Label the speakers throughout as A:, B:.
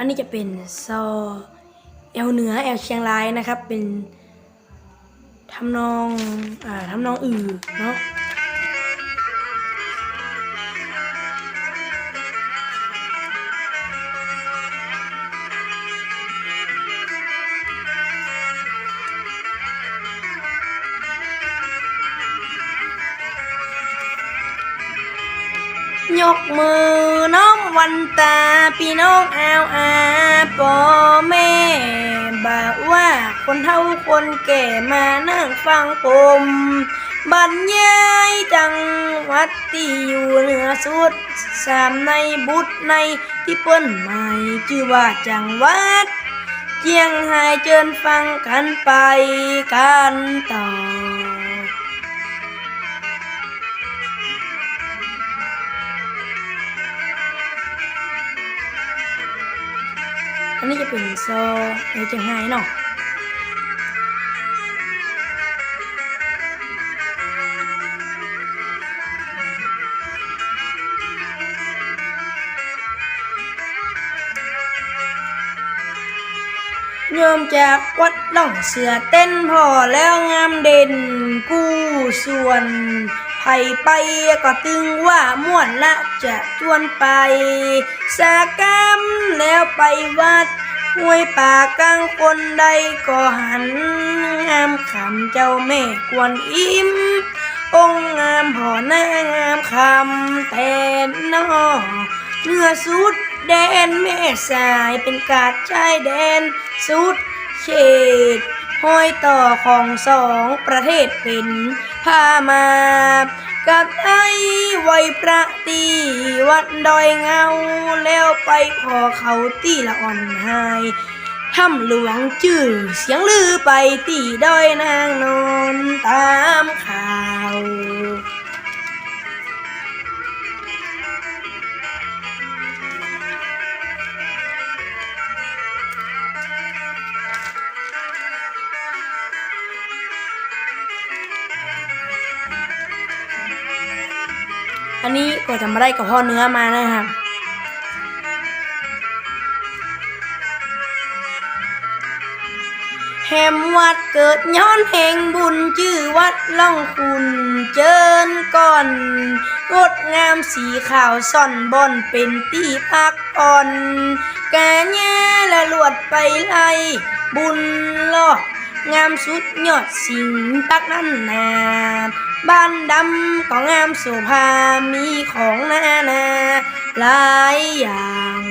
A: อันนี้จะเป็นซอแอลเหนือแอลเชียงรายนะครับ เป็นทำนองอ่าทำนองอื่นเนาะยกมือเน้อง วันตาพี่น้องอาวอาปอแม่บอกว่าคนเฒ่าคนแก่มานั่งฟังผมบรรยายจังหวัดที่อยู่เหนือสุดสามในบุตรในที่เปิ้นหมายชื่อว่าจังหวัดเจียงไฮ้เจิญฟังกันไปกันต่อ อันนี้จะเป็นโซในเจียงไฮ้เนาะโยมจากวัดหล่องเสือเต้นพอแล้วงามเด่นกู้ส่วน ไผไปก็ตึงว่าม่วนละจะจวนไปสากมแล้วไปวัดห้วยป่ากลางคนใดก็หัน งามขำเจ้าแม่กวนอิมองงามพ่อหน้างามคำแทนนอเนื้อสุดแดนแม่สายเป็นกาดชายแดน สุดเขตห้อยต่อของสองประเทศเป็น พามากับไอ้ไวยประตีวัดดอยเงา แล้วไปพอเขาตีละอ่อนหายทำหลวงจื่อเสียงลือไปตีดอยนางนอนตามข่าว อันนี้ก็จะมาได้กับพ่อเนื้อมานะครับแหมวัดเกิดย้อนแห่งบุญชื่อวัดล่องคุณเจิญก่อนงดงามสีขาวซ่อนบอนเป็นที่พักผ่อน กาแย่ละลวดไปไล่บุญลอ งามสุดยอดสิ่งปักนั้นนาบ้านดำก็งามโสภามีของนานาหลายอย่าง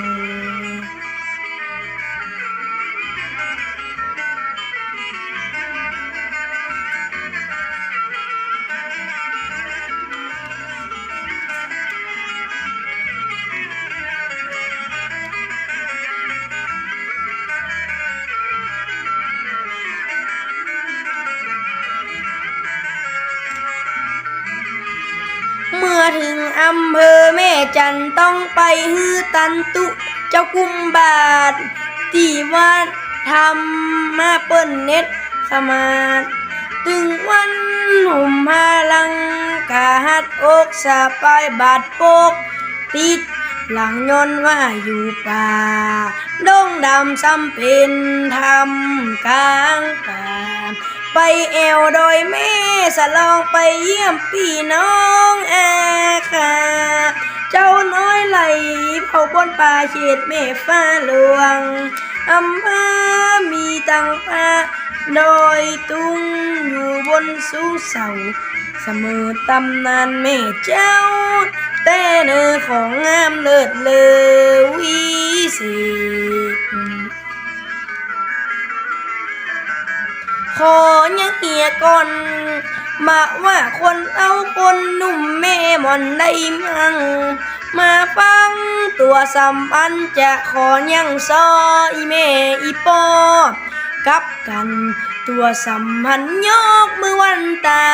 A: อำเภอแม่จันต้องไปฮือตันตุ เจ้ากุมบาทที่วัดทำมาเปิ้นเน็ตขมาดถึงวันหุ่มพาลังกาหัดอกสะปายบาดโปก ติดหลังยนต์ว่าอยู่ป่าดงดำซ้ำเป็นทำกลางป่า ไปแอวโดยแม่สลองไปเยี่ยมพี่น้องอาค เผาบนป่าเขตแม่ฟ้าหลวงอำมามีตังฟ้าโดยตุงอยู่บนสูงเสา เสมอตำนานแม่เจ้า แต่เนื้อของงามเลิศเลอวิเศษขอยังเหียก่อนมาว่าคนเอาคนหนุ่มแม่หมอนได้มั่ง มาฟังตัวสัมพันธ์จะขอยังซออีแม่อีปอกับกันตัวสัมพันธ์ยกมือวันตา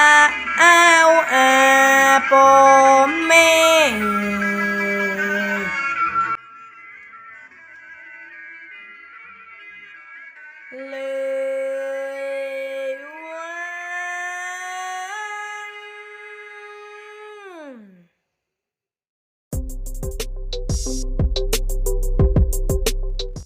A: อ้าวอาปอแม่เลย